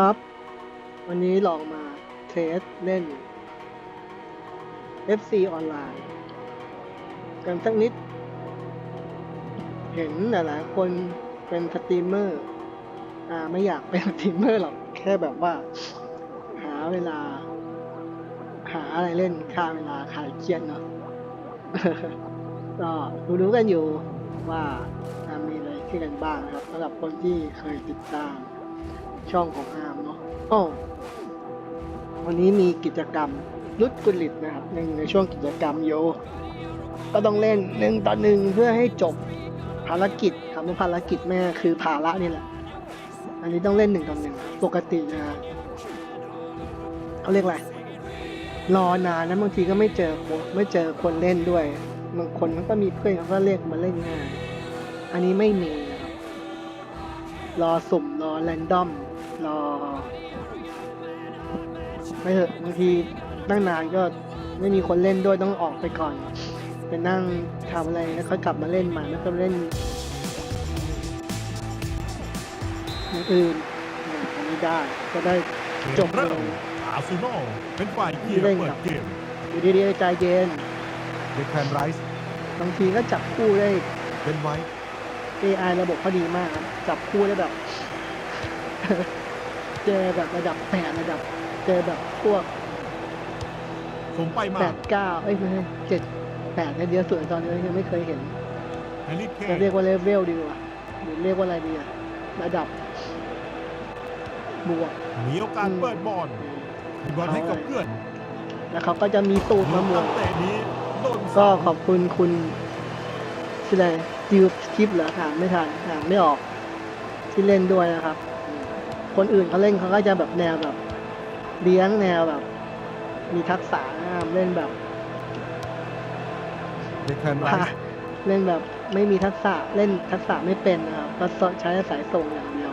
ครับ วันนี้ลองมาเทสเล่น FC ออนไลน์กันสักนิด เห็นหลายๆคนเป็นสตรีมเมอร์ อ่าไม่อยากเป็นสตรีมเมอร์หรอก แค่แบบว่า หาเวลา หาอะไรเล่นฆ่าเวลาคลายเครียดเนาะก็รู้ๆกันอยู่ว่ามีอะไรที่กันบ้างนะครับสำหรับคนที่เคยติดตาม ช่องของอาร์มเนาะอ้วันนี้มีกิจกรรมรุดกุลิตนะครับหนึ่งในช่วงกิจกรรมโย ก็ต้องเล่นหนึ่งต่อหนึ่งเพื่อให้จบภารกิจคำว่าภารกิจแม่คือภาระนี่แหละ อันนี้ต้องเล่นหนึ่งต่อหนึ่งปกตินะเขาเรียกอะไรรอนานนะบางทีก็ไม่เจอคนไม่เจอคนเล่นด้วยบางคนมันก็มีเพื่อนเขาก็เรียกมาเล่นง่ายอันนี้ไม่มีนะครับรอสุ่มรอแรนดอม รอ ไม่เถอะบางทีนั่งนานก็ไม่มีคนเล่นด้วยต้องออกไปก่อนไปนั่งทำอะไรแล้วค่อยกลับมาเล่นใหม่แล้วก็เล่นอย่างอื่นเนี่ยอันนี้ได้ก็ได้จบเริ่เลมยอาร์เซนอลเป็นฝ่ายเกียร์เล่นเปิกัดบเกมอยู่ดีๆใจเย็นเดคแคนไรส์บางทีก็จับคู่ได้เป็นไว้ AI ระบบเขาดีมากครับจับคู่ได้แบบ เจอแบบระดับแปดระดับ เจอแบบพวกส่งไปมาแปดเก้าเอ้ยไม่ใช่เจ็ดแปดเนี่ยเดียวสุดตอนนี้ยังไม่เคยเห็นแฮร์รี่เคจะเรียกว่าเลเวลดีกว่าหรือเรียกว่าอะไรดีอะระดับบวกมีโอกาสเปิดบอลมีบอลให้กับเพื่อนแล้วเขาก็จะมีสูตรมะม่วตั้งงแต่นี้โดนก็เสาขอบคุณคุณชื่ออะไรจิวคลิปเหรออ่านไม่ทันอ่านไม่ออกที่เล่นด้วยนะครับอืม คนอื่นเขาเล่นเขาก็จะแบบแนวแบบเลี้ยงแนวแบบ มีทักษะอ่าเล่นแบบเดคแคนไรพาส์เล่นแบบไม่มีทักษะเล่นทักษะไม่เป็นนะครับก็ใช้สายส่งอย่างเดียว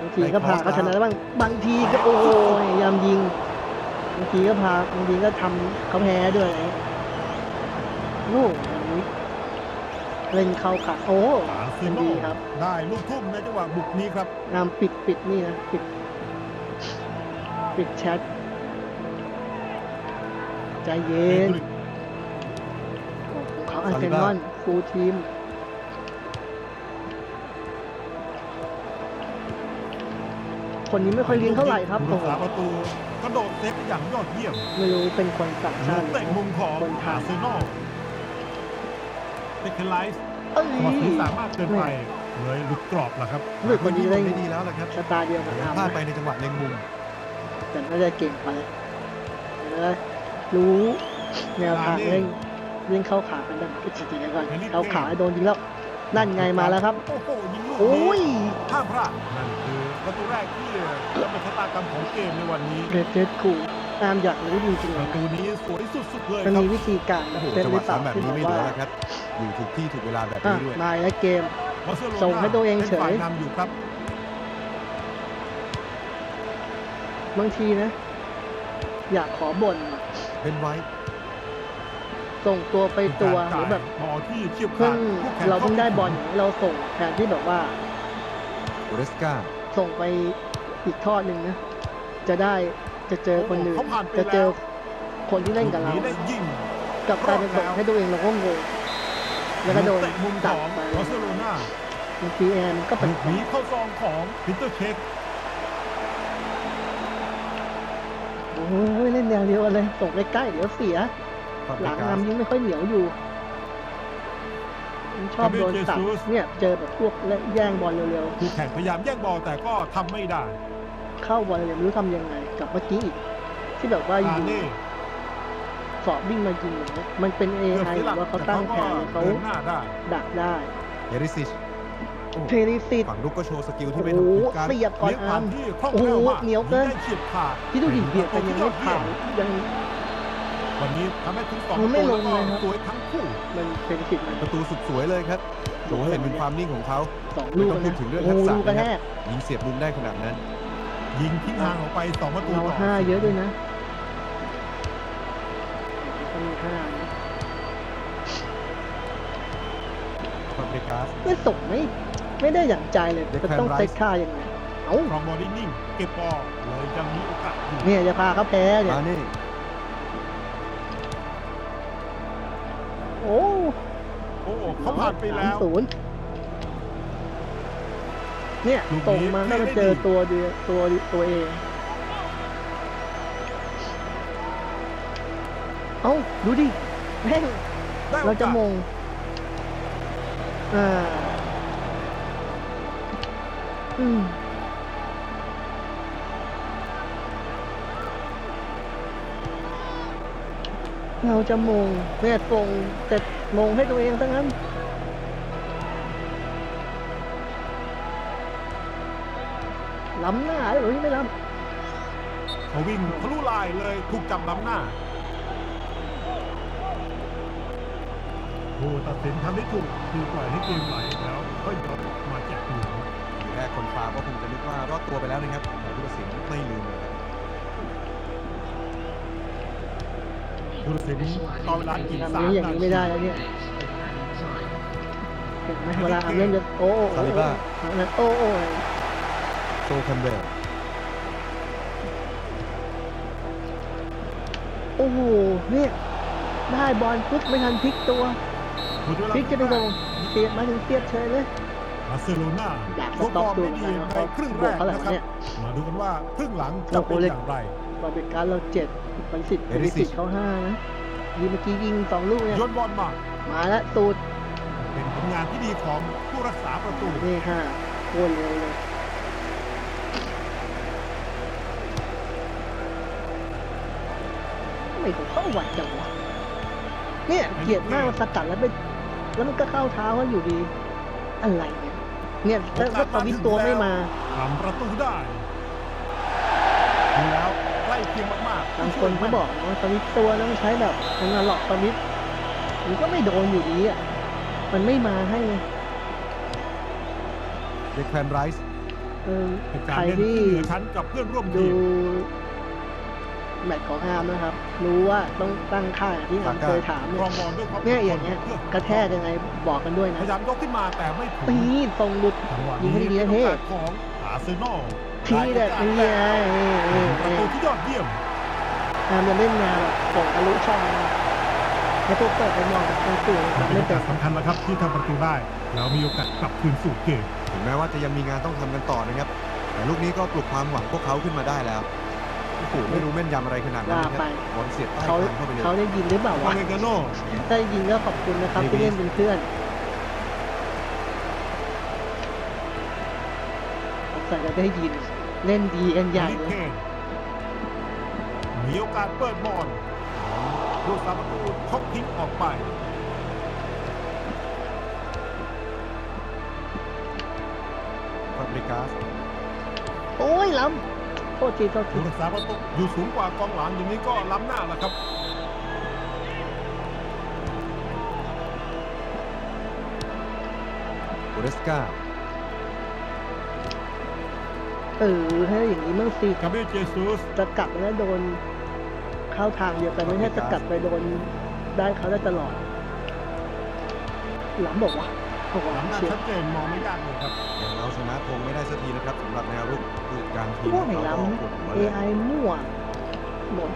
บางทีก็พาเขาชนะบ้างบางทีก็โอ้ยยามยิงบางทีก็พาบางทีก็ทำเขาแพ้ด้วยโอ้อย่างนี้ เล่นเข้าขาโอ้อาร์เซเป็นนอดีลครับ ได้ลูกทุ่มในจังหวะบุกนี้ครับงามปิดปิดนี่นะปิด ปิดแชทใจเย็นของเขาอันเซนอนฟูลทีมคนนี้ไม่ค่อยเลี้ยงเท่าไหร่ครับผู้โอ้รักโหษาประตูกระโดดเซฟอย่างยอดเยี่ยม ไม่รู้เป็นคนต่างชาติหรือเตะมุมของคนไทอายร์เซนอล เดคแคนไรส์เอ้ยจังหวะนี้สามารถเกินไปเลยหลุดกรอบแล้วครับรู้สึกคนนี้เล่น ได้ดีแล้วล่ะครับสไตล์เดียวกับอาร์มพลาดนะไปในจังหวะเล็งมุม แต่น่าจะเก่งไปเออรู้แนวทางเล่นเล่นเข้าขากันแบบกิจๆก่อนเข้าขาโดนยิงแล้วนั่นไงมาแล้วครับ โอ้โหยิงลูกโอ้นี้ยห้ามพลาดนั่นคือประตูแรกที่จะเป็นชะตากรรมของเกมในวันนี้เรดเดดคู ตามอยากรู้จริงๆปเลยระนะตูนี้สวยสุดๆเลยมันครับมีวิธีการโอ้โหเซตจังหหรือวะเปล่าซ้ำแบบที่นี้แบบไม่เหลืว่าอแล้วครับ อยู่ถูกที่ถูกเวลาแบบอะนี้ด้วยมาแล้วเกม บาร์เซโลนาส่งให้ตัวเองเฉย ป็นฝ่ายนำอยู่ครับบางทีนะ อยากขอบ่นอะเป็นไว้ส่งตัวไปตัวหรือแบบบอลที่เฉียบเพิ่ขางดคู่แข่เราเพิ่งได้บอลอย่างนี้เราส่งแทนที่แบบว่า โอเรสกาส่งไปอีกทอดหนึ่งนะ จะได้ จะเจอคนอื่นเขาผ่านไปจะเจอแล้วคนที่เล่นกับเราลูนี้ได้ยิงกลับกลายเป็นส่งให้ตัวเองเราก็งงแล้วก็โดนเตะมุมขตัดองไปบาร์เซโลนาบางทีแอนมันก็แปลลูกกนี้เข้าซองของปีเตอร์เช็คๆโอ้ยเล่นแนวเดียวกันเลยส่งใกล้ๆเดี๋ยวเสียฟาบหริลังกาสนำยิ่งไม่ค่อยเหนียวอยู่มันชอบโดนตัดเนี่ยเจอแบบพวกแย่งบอลเร็วคู่แข่งพยายามแย่งบอลแต่ก็ทำไม่ได้ๆเข้าบอลเร็วๆไม่รู้ทำยังไง กับเมื่อกี้อีกที่แบบว่าออายู่เน่สอบวิ่งมายิงอย่างเงี้ยมันเป็นเกือบ AI เสียหหลัรืกอว่าเขาแต่ตั้งเขาแผก็นเขาเดินหน้าได้ดักได้เอริซิชโอ้โหเทริสิตฝั่งลุกก็โชว์สกิลที่โอ้ไม่โหธรรมดาเสียบก่อนเลี้ยงอาผ่าร์นมที่คล่องโอ้แคโหล่วมากเหนียวเกินงได้เฉียบขาดที่ดูดิเบียดกันยังไม่ผ่านยังวันนี้ทำให้ทั้งสองมันไม่ตัวลงเลยครับสวยทั้งคู่มันเป็นสิทธิ์มันประตูสุดสวยเลยครับโชว์ให้เห็นเป็นความนิ่งของเขาสองลูกไม่ต้นะองพูดถึงเรื่องโอ้ทักษะลูกกระแทนะครักบยิงเสียบมุมได้ขนาดนั้น ยิงทิ้งห่างออกไปสองประตูเราต่อห้าเยอะด้วยนะก็มีห้านะฟาบริกาส ไม่ส่งไม่ไม่ได้อย่างใจเลยเด็กจะแฟนต้องไรส์เซตค่ายังไงอ๋เอ้าครองบอลได้นิ่งเก็บบอลเลยยังมีโอกาสอยู่เนี่ยจะพาเขาแพ้เนี่ยมานี่โอ้โอ้โหเขาผ่านไปแล้วสามศูนย์ เนี่ยลูกนี้ตรงมาก็มาเจอไม่ได้ดี ตัวเดียวตัวตัวเอง เอ้าดูดิแม่งได้โอกสเราจะมงอ่าอืมเราจะมงแม่ตรงแต่มงให้ตัวเองทั้งนั้ ล้ำหน้าหรือไม่ล้เขาวิ่งทะลุลายเลยถูกจับล้ำหน้าผู้ตัดสินทำได้ถูกคือปล่อยให้เกมไหลแล้วก็ยอมมาแจกเหลืองทีแรกคนฟาร์มก็คงจะนึกว่ารอดตัวไปแล้วนะครับแต่ผู้ตัดสินไม่ลืมเลยครับผู้ตัดสินต่อเวลากินำสามทำนี้อย่างนานี้ทีไม่ได้แล้วเนี่ยเห็นไหมเวลาอาเล่นจะโอ้โอ้โอ้ โอ้นั่นโอ้โอ้โซคันเบลโอ้โหเนี่ยได้บอลปุ๊บไม่ทันพลิกตัวหมดเวลาพลิกจะไปลงเสียบมาถึงเสียบเฉยเลย บาร์เซโลนาอยากสตัวฟต็อปอร์มดูไม่เหมือนดีกันนะในครึ่งบแรวกกเท่าไหร่นะครับเนี่ยมาดูกันว่าครึ่งหลังเราจะโคเป็นเล็กอย่างไร บอลเป็นการเราเจ็ดมันสิทธิ์เป็นสิทธิ์เขาห้านะยิงเมื่อกี้ยิงสองลูกเนี่ยโยนบอลมา มาแล้วตูดเป็นผลงานที่ดีของผู้รักษาประตู นี่ห้าโคตรเร็วเลย ไมผมเข้าหวัดจังวะเนี่ยเกลียดมากมันสกัดแล้วไปแล้วมันก็เข้าเท้าเขาอยู่ดี อะไรเนี่ยเนี่ยถ้าถ้าตอนนี้ตัวไม่มาทำประตูได้ดูแล้วใกล้เคียงมากๆบางคนเขาบอกว่าตอนนี้ตัวต้องใช้แบบอนาล็อกตอนนี้มันก็ไม่โดนอยู่ดีอะมันไม่มาให้ไงเด็กแพนไรส์เออเป็นใคการรเล่นที่ที่เหนือชั้นกับเพื่อนร่วมดูทีม แมตช์ของอาร์มนะครับ รู้ว่าต้องตั้งค่าอย่างที่อาร์มเคยถามคเนี่รอยงบอลด้วยความเนี่ยอย่างเงี้ยพื่อกระแทกยังไงบอกกันด้วยพนะยายามยกขึ้นมาแต่ไม่ถึงปีดตรงหลุดจังหวะยิงให้นี้ดีเป็นนะโอเท่กาสของอาร์เซนอลทีเด็ดนี่ไงประตูที่ยอดเยี่ยมอาร์มจะเล่นงานแบบส่งทะลุช่องนะให้ตัวเปิดไปมองตรงตัวมันเป็นไม่โอเป็กานสสำคัญแล้วครับที่ทำประตูได้แล้วมีโอกาสกลับคืนสู่เกม ถึงแม้ว่าจะยังมีงานต้องทำกันต่อนะครับ แต่ลูกนี้ก็ปลุกความหวังพวกเขาขึ้นมาได้แล้ว โอ้โหไม่รู้แม่นยำอะไรขนาดนั้นนะครับบอลเสียบใต้เขาคางเข้าไปเลยเขาได้ยินหรือเปล่าวะวาเมกาโน่ ถ้าได้ยินก็ขอบคุณนะครับที่เล่นเป็นเพื่อนผมใส่จะได้ยินเล่นดีกันใหญ่ลิเลเคนยมีโอกาสเปิดบอลลูกสามประตูชกทิ้งออกไป ฟาบริกาสโอ้ยล้ำโทษทีโทษทีผู้รักษาประตูอยู่สูงกว่ากองหลังอย่างนี้ก็ล้ำหน้าแล้วครับโอเรสกาเออให้อย่างนี้มั่งสิกาเบรียลเจซุสจะกัดแล้วโดนเข้าทางเดียวกันไม่ใช่จะกัดไปโดนได้เขาได้ตลอดล้ำบอกว่า โอ้โหล้ำหน้าเชียชัดเจนมองไม่ยากเลยครับยังเอาชนะธงไม่ได้สักทีนะครับสำหรับแนวรุกผู้จัดการทีมพวกไหนเขาล้ก็ปวดหัวำ เลย AI มั่วหมด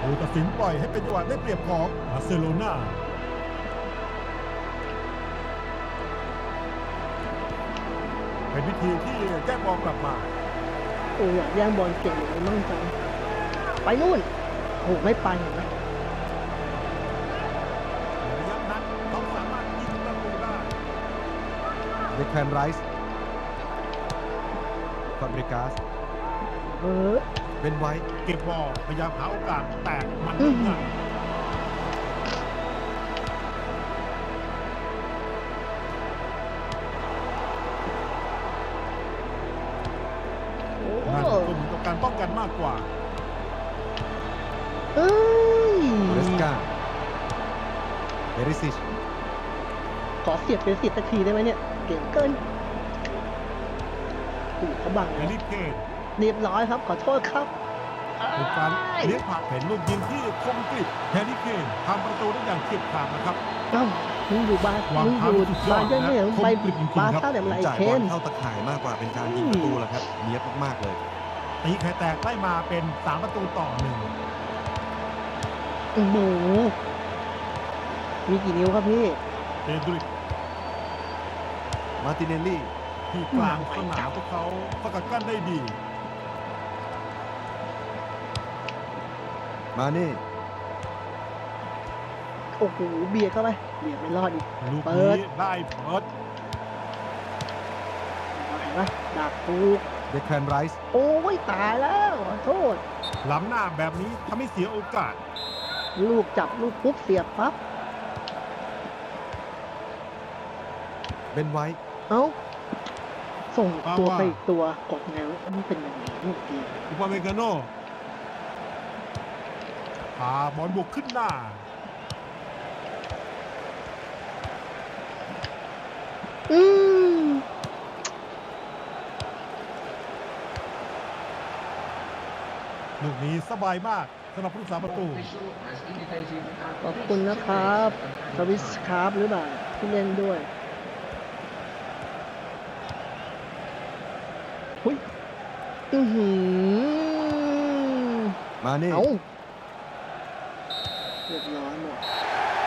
ผู้ตัดสินปล่อยให้เป็นจังหวะได้เปรียบของบาร์เซโลนาเป็นวิธีที่แจ้งบอลกลับมาโอ้ยอยากแย่งบอลเก่งอย่างนี้มั่งจังไปนู่นโอ้ไม่ไปเห็นไหม เด็กแพนไรส์ฟาบริกาสเออ เป็นไว้ เก็บบอลพยายามหาโอกาส แตกมันอืไม่มง่ เป็นสิบนาทีได้ไหมเนี่ยเก่งเกินถูกเขาบังนะรีบเคนเรียบร้อยครับ ขอโทษครับเป็นการเลี้ยงผักเห็นลูกยิงที่คมกริบแฮร์รี่เคนทำประตูได้อย่างเฉียบขาดนะครับเอ้ามึงอยู่บ้านมึงอยู่บ้านเจ้าเนี่ยมึงไปคมกริบจริงๆบาครับซ่าเนี่มันอะไรจ่ายเคนบอลเข้าตะข่ายมากกว่าเป็นการยิงประตูแหละครับเนี้ยบมากๆเลยตีไข่แตกไล่มาเป็น3ประตูต่อหนึ่งโอ้โหมีกี่นิ้วครับพี่เดนดริก มาร์ติเนลลี่ที่กลางสนามพวกเขาสกัดกั้นได้ดี มาเน่โอ้โหเบียดเข้าไปเบียดไม่รอดอีก ลูกเปินี้ด ได้เพิร์ดเห็นไหมดักถูกเดคแคนไรส์โอ้ยตายแล้วขอโทษ ล้ำหน้าแบบนี้ทำให้เสียโอกาส ลูกจับลูกปุ๊บเสียบปั๊บเบนไวท์ เอ้า ส่งตัวเอาว่ะไปอีกตัวกดไงวะมันเป็นยังไงลูกเกมอุปาเมกาโนพาบอลบุกขึ้นหน้า อืมลูกนี้สบายมากสำหรับผู้รักษาประตู ขอบคุณนะครับสวิสคาร์ฟหรือเปล่าที่เล่นด้วยหุย อือหือมาเน่เอาเรียบร้อยหมด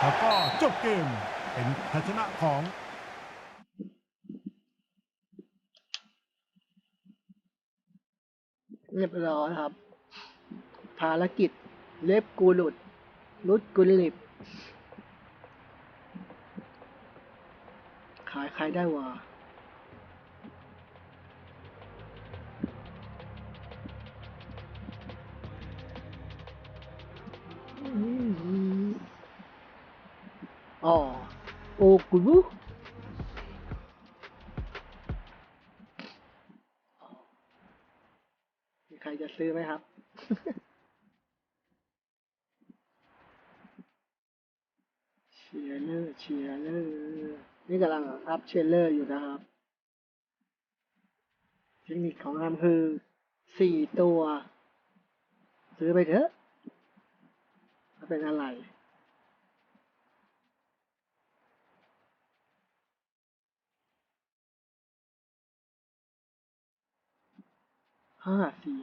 แล้วก็จบเกม เป็นชัยชนะของเรียบร้อยครับ ภารกิจ เล็บกูหลุด รุดกุลิบ ขายใครได้วะ กุรุมีใครจะซื้อไหมครับ เชียร์เลอร์เชียร์เลอร์นี่กำลังอัพเชียร์เลอร์อยู่นะครับ เทคนิคของอามคือสี่ตัว ซื้อไปเถอะจะเป็นอะไร ห้าสี่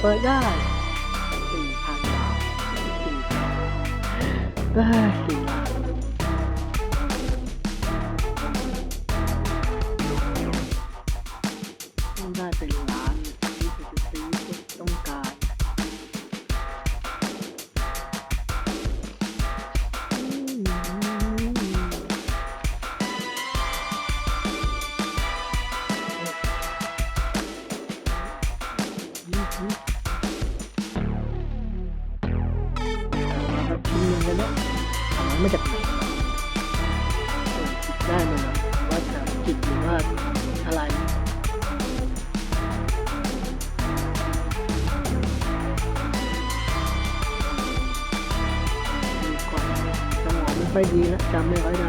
เปิดได้สี่พันบาทสี่พันสี่พัน ค่อยดี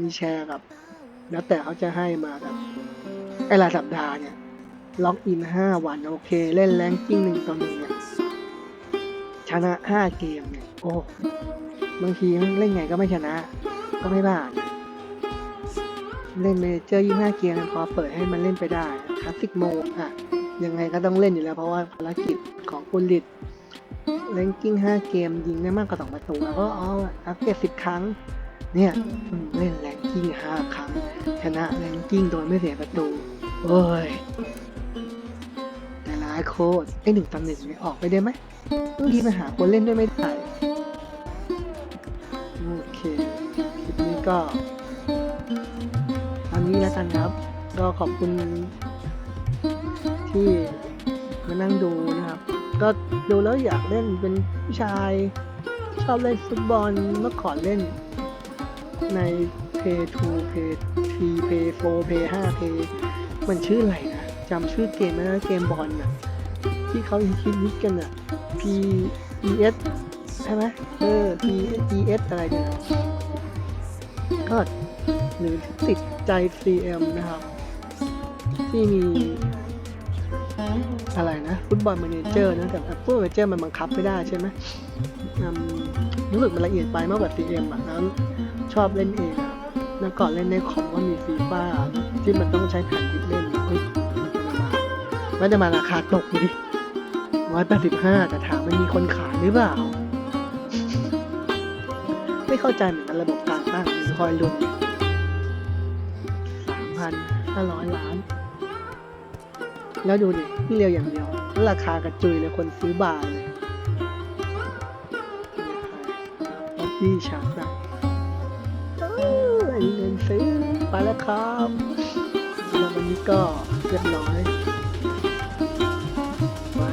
มีแชร์กับ แล้วแต่เขาจะให้มาแบบไอรายสัปดาห์เนี่ย ล็อกอินห้าวัน โอเค เล่นแรงกิ้งหนึ่งต่อหนึ่งเนี่ยชนะห้าเกมเนี่ย โอ้ บางทีเล่นไงก็ไม่ชนะ ก็ไม่ผ่านเล่นเมเจอร์ยี่ห้าเกมพอเปิดให้มันเล่นไปได้คลาสสิกโมอะ ยังไงก็ต้องเล่นอยู่แล้ว เพราะว่าภารกิจของคุณลิดแรงกิ้งห้าเกมยิงได้มากกว่าสองประตูแล้วก็เอาอัพเกรดสิบครั้ง เนี่ยเล่นแรง กิ้งห้าครั้ง ชนะแรงกิ้งโดยไม่เสียประตู โอ้ย แต่ร้ายโคตรไอหนึ่งตำแหน่งเนี่ออกไปได้ไหมบางทีไปหาคนเล่นด้วยไม่ได้ โอเค คลิปนี้ก็อันนี้แล้วกันครับ ก็ขอบคุณที่มานั่งดูนะครับ ก็ดูแล้วอยากเล่นเป็นผู้ชาย ชอบเล่นฟุตบอลเมื่อก่อนเล่นใน Pay 2 Pay 3 Pay 4 Pay 5 Pay มันชื่ออะไรนะจำชื่อเกมไม่ได้เกมบอลน่ะที่เขาฮิตฮิตกันอะ P E S ใช่ไหมเออ P E S อะไรเนี่ยก็หรือติดใจ CM นะครับ ที่มีอะไรนะฟุตบอลมาเนเจอร์นะแต่ฟุตบอลมาเนเจอร์มันบังคับไม่ได้ใช่ไหมรู้สึกมันละเอียดไปมากกว่า CM อะแล้วชอบเล่นเอง อะแล้วก่อนเล่นในคอมก็มีฟีฟ่าที่มันต้องใช้แผ่นดิสเล่นเฮ้ยมันจะมาราคาตกดิร้อยแปดสิบห้าแต่ถามมันมีคนขายหรือเปล่า ไม่เข้าใจเหมือนกันระบบการตั้งหรือคอยลุ้นสามพันห้าร้อยล้าน แล้วดูดินี่เร็วอย่างเดียว ราคากระจุยเลยคนซื้อบาทเลยป๊อปปี้ชาร์จ ซื้อไปแล้วครับแล้ววันนี้ก็เรียบร้อยไว้